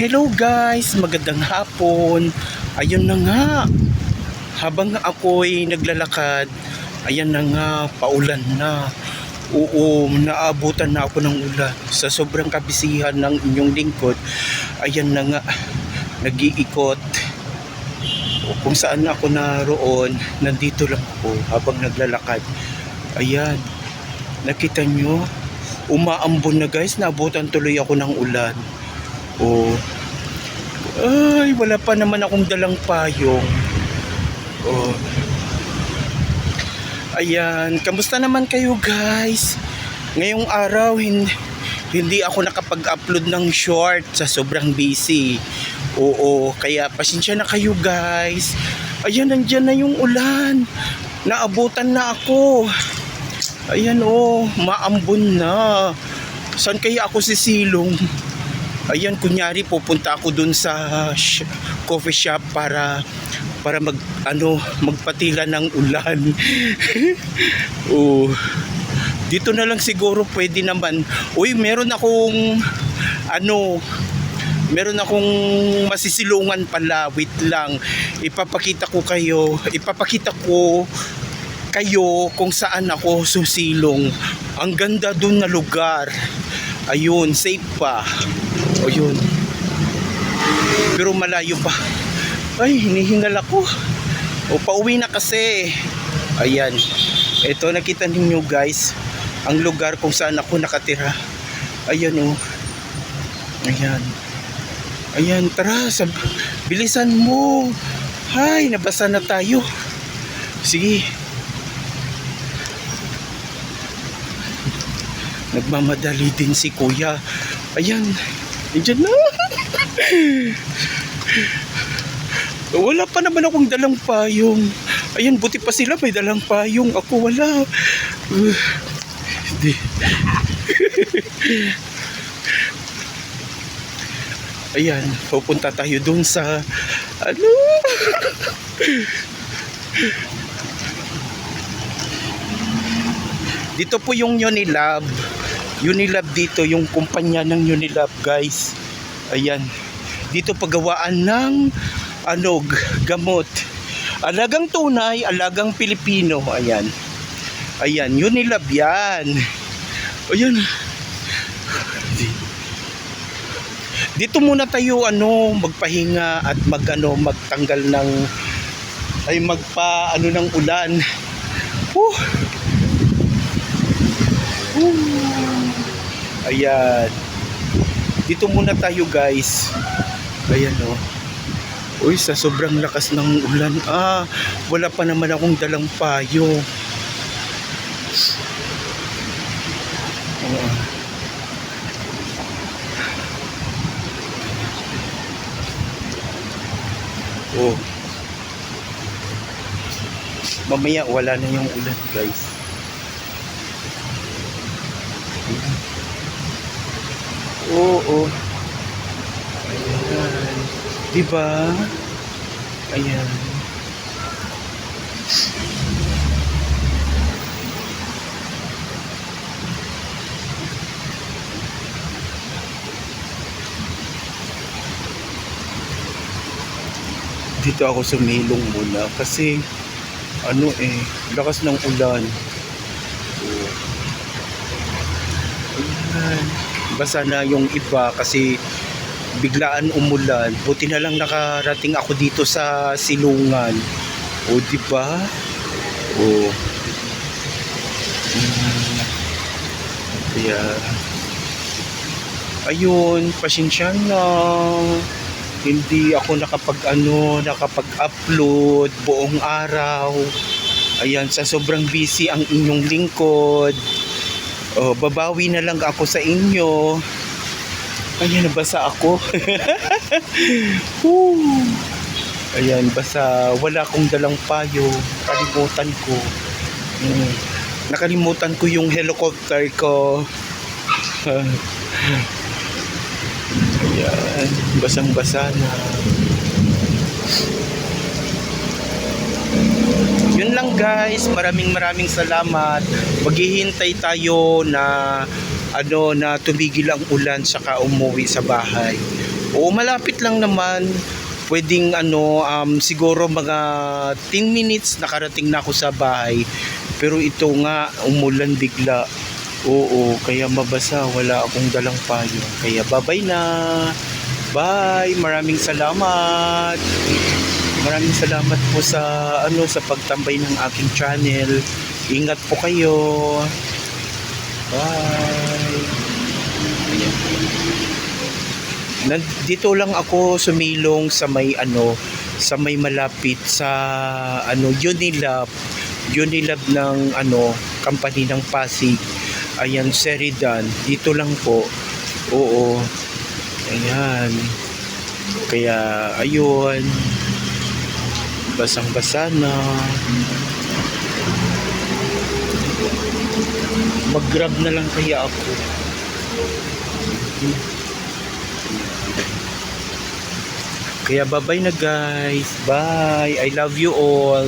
Hello guys, magandang hapon. Ayun na nga. Habang ako'y naglalakad, ayan na nga, paulan na. Oo, naabutan na ako ng ulan. Sa sobrang kabisihan ng inyong lingkod, ayan na nga, nag-iikot. O kung saan ako naroon, nandito lang ako habang naglalakad. Ayan, nakita nyo, umaambon na guys, naabutan tuloy ako ng ulan. Oh. Ay, wala pa naman akong dalang payong. Oh. Ayan, kamusta naman kayo guys? Ngayong araw hindi, hindi ako nakapag-upload ng short sa sobrang busy. Oo, kaya pasensya na kayo guys. Ayan, nandyan na yung ulan. Naabutan na ako. Ayan oh, maambon na. Saan kaya ako sisilong? Ayan, kunyari pupunta ako dun sa sh- coffee shop para para mag ano magpatila ng ulan. oh. Dito na lang siguro pwede naman. Uy, meron akong ano meron akong masisilungan pala. Wait lang. Ipapakita ko kayo. Ipapakita ko kayo kung saan ako susilong. Ang ganda dun na lugar. Ayun, safe pa. O yun. Pero malayo pa. Ay, hinihingal ako. O pauwi na kasi. Ayan. Ito nakita ninyo guys. Ang lugar kung saan ako nakatira. Ayan o. Ayan. Ayan, tara. Sab bilisan mo. Hay, nabasa na tayo. Sige. Nagmamadali din si kuya. Ayan. Diyan na. Wala pa naman akong dalang payong. Ayan, buti pa sila may dalang payong. Ako wala. Uh, Hindi. Ayan, pupunta tayo dun sa ano? Dito po yung Unilab. Unilab dito, yung kumpanya ng Unilab, guys. Ayan. Dito paggawaan ng ano, g- gamot. Alagang tunay, alagang Pilipino. Ayan. Ayan, Unilab yan. Ayan. Di- Dito muna tayo ano, magpahinga at magano magtanggal ng ay magpa ano ng ulan. Whew. Ayan. Dito muna tayo guys. Ayan o. Uy, sa sobrang lakas ng ulan. Ah, wala pa naman akong dalang payo. Oo. Oh. Mamaya wala na yung ulan guys. Oo. Ayan. Diba? Ayan. Dito ako sumilong muna kasi ano eh, lakas ng ulan. Oo. Ayan. Basa na yung iba kasi biglaan umulan. Buti na lang nakarating ako dito sa silungan. O, di ba? O. Mm. Kaya, ayun, pasensya na. Hindi ako nakapag ano, nakapag-upload buong araw. Ayan, sa sobrang busy ang inyong lingkod. Oh, babawi na lang ako sa inyo. Ayan, nabasa ako. Ayan, basa. Wala akong dalang payo. Kalimutan ko. Hmm. Nakalimutan ko yung helicopter ko. Ayan, basang-basa na. Yun lang guys, maraming maraming salamat. Maghihintay tayo na ano na tumigil ang ulan saka umuwi sa bahay. Oo, malapit lang naman. Pwedeng ano, um, siguro mga 10 minutes nakarating na ako sa bahay. Pero ito nga, umulan bigla. Oo, kaya mabasa. Wala akong dalang payo. Kaya babay na. Bye. Maraming salamat. Maraming salamat po sa ano sa pagtambay ng aking channel. Ingat po kayo. Bye. Ayan. Nandito lang ako sumilong sa may ano sa may malapit sa ano Unilab Unilab ng ano company ng Pasig ayan Seridan dito lang po oo ayan kaya ayun basang basa na mag grab na lang kaya ako Kaya bye-bye na guys. Bye. I love you all.